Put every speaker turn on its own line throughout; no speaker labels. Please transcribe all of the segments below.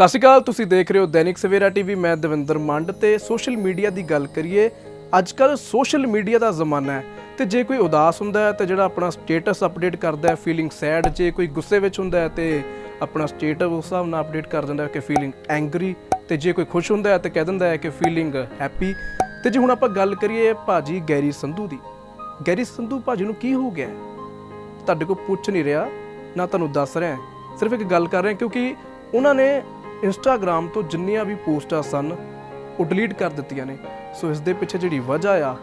ਸਤਿ ਸ਼੍ਰੀ ਅਕਾਲ, ਤੁਸੀਂ ਦੇਖ ਰਹੇ ਹੋ ਦੈਨਿਕ ਸਵੇਰਾ ਟੀਵੀ। ਮੈਂ ਦਵਿੰਦਰ ਮੰਡ ਤੇ ਸੋਸ਼ਲ ਮੀਡੀਆ ਦੀ ਗੱਲ ਕਰੀਏ ਅੱਜ ਕੱਲ ਸੋਸ਼ਲ ਮੀਡੀਆ ਦਾ ਜ਼ਮਾਨਾ ਹੈ ਤੇ ਜੇ ਕੋਈ ਉਦਾਸ ਹੁੰਦਾ ਹੈ ਤੇ ਜਿਹੜਾ ਆਪਣਾ ਸਟੇਟਸ ਅਪਡੇਟ ਕਰਦਾ ਹੈ ਫੀਲਿੰਗ ਸੈਡ ਜੇ ਕੋਈ ਗੁੱਸੇ ਵਿੱਚ ਹੁੰਦਾ ਹੈ ਤੇ ਆਪਣਾ ਸਟੇਟਸ ਉਸ ਹਿਸਾਬ ਨਾਲ ਅਪਡੇਟ ਕਰ ਦਿੰਦਾ ਹੈ ਕਿ ਫੀਲਿੰਗ ਐਂਗਰੀ ਤੇ ਜੇ ਕੋਈ ਖੁਸ਼ ਹੁੰਦਾ ਹੈ ਤੇ ਕਹਿ ਦਿੰਦਾ ਹੈ ਕਿ ਫੀਲਿੰਗ ਹੈਪੀ ਤੇ ਜੇ ਹੁਣ ਆਪਾਂ ਗੱਲ ਕਰੀਏ ਭਾਜੀ ਗੈਰੀ ਸੰਧੂ ਦੀ, ਗੈਰੀ ਸੰਧੂ ਭਾਜੀ ਨੂੰ ਕੀ ਹੋ ਗਿਆ ਤੁਹਾਡੇ ਕੋਲ ਪੁੱਛ ਨਹੀਂ ਰਿਹਾ, ਨਾ ਤੁਹਾਨੂੰ ਦੱਸ ਰਿਹਾ ਸਿਰਫ ਇੱਕ ਗੱਲ ਕਰ ਰਿਹਾ ਕਿਉਂਕਿ ਉਹਨਾਂ ਨੇ ਇੰਸਟਾਗ੍ਰam ਤੋਂ ਜਿੰਨੀਆਂ ਵੀ ਪੋਸਟਾਂ ਸਨ, ਉਹ ਡਿਲੀਟ ਕਰ ਦਿੱਤੀਆਂ ਨੇ। ਸੋ ਇਸ ਦੇ ਪਿੱਛੇ ਜਿਹੜੀ ਵਜ੍ਹਾ ਆ,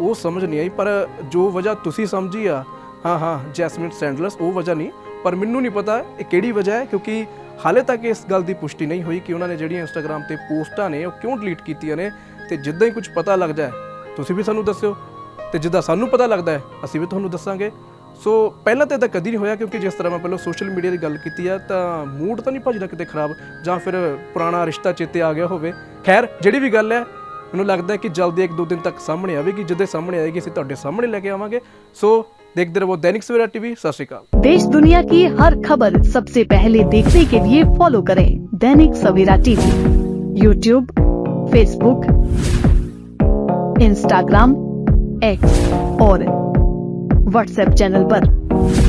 ਉਹ ਸਮਝ ਨਹੀਂ ਆਈ, ਪਰ ਜੋ ਵਜ੍ਹਾ ਤੁਸੀਂ ਸਮਝੀ ਆ, ਹਾਂ ਹਾਂ, ਜੈਸਮਿਨ ਸੈਂਡਲਸ, ਉਹ ਵਜ੍ਹਾ ਨਹੀਂ। ਪਰ ਮੈਨੂੰ ਨਹੀਂ ਪਤਾ ਇਹ ਕਿਹੜੀ ਵਜ੍ਹਾ ਹੈ, ਕਿਉਂਕਿ ਹਾਲੇ ਤੱਕ ਇਸ ਗੱਲ ਦੀ ਪੁਸ਼ਟੀ ਨਹੀਂ ਹੋਈ ਕਿ ਉਹਨਾਂ ਨੇ ਜਿਹੜੀਆਂ ਇੰਸਟਾਗ੍ਰam ਤੇ ਪੋਸਟਾਂ ਨੇ, ਉਹ ਕਿਉਂ ਡਿਲੀਟ ਕੀਤੀਆਂ ਨੇ, ਤੇ ਜਿੱਦਾਂ ਹੀ ਕੁਝ ਪਤਾ ਲੱਗ ਜਾਏ ਤੁਸੀਂ ਵੀ ਸਾਨੂੰ ਦੱਸਿਓ। ਤੇ ਜਿੱਦਾਂ ਸਾਨੂੰ ਪਤਾ ਲੱਗਦਾ ਹੈ, ਅਸੀਂ ਵੀ ਤੁਹਾਨੂੰ ਦੱਸਾਂਗੇ। ਸੋ ਪਹਿਲਾਂ ਤਾਂ ਇਦਾਂ ਕਦੀ ਨਹੀਂ ਹੋਇਆ ਕਿਉਂਕਿ ਜਿਸ ਤਰ੍ਹਾਂ ਮੈਂ ਪਹਿਲਾਂ ਸੋਸ਼ਲ ਮੀਡੀਆ ਦੀ ਗੱਲ ਕੀਤੀ ਆ ਤਾਂ ਮੂਡ ਤਾਂ ਨਹੀਂ ਭੱਜਦਾ ਕਿਤੇ ਖਰਾਬ ਜਾਂ ਫਿਰ ਪੁਰਾਣਾ ਰਿਸ਼ਤਾ ਚੇਤੇ ਆ ਗਿਆ ਹੋਵੇ ਖੈਰ ਜਿਹੜੀ ਵੀ ਗੱਲ ਹੈ ਮੈਨੂੰ ਲੱਗਦਾ ਹੈ ਕਿ ਜਲਦੀ ਇੱਕ ਦੋ ਦਿਨ ਤੱਕ ਸਾਹਮਣੇ ਆਵੇਗੀ ਜਿੱਦੇ ਸਾਹਮਣੇ ਆਏਗੀ ਅਸੀਂ ਤੁਹਾਡੇ ਸਾਹਮਣੇ ਲੈ ਕੇ ਆਵਾਂਗੇ ਸੋ ਦੇਖਦੇ ਰਹੋ ਦੈਨਿਕ ਸਵੇਰਾ ਟੀਵੀ ਸਤਿ ਸ਼੍ਰੀ ਅਕਾਲ
देश दुनिया की हर खबर सबसे पहले देखने के लिए फॉलो करें Dainik Savera TV YouTube Facebook Instagram X और व्हाट्सएप चैनल पर।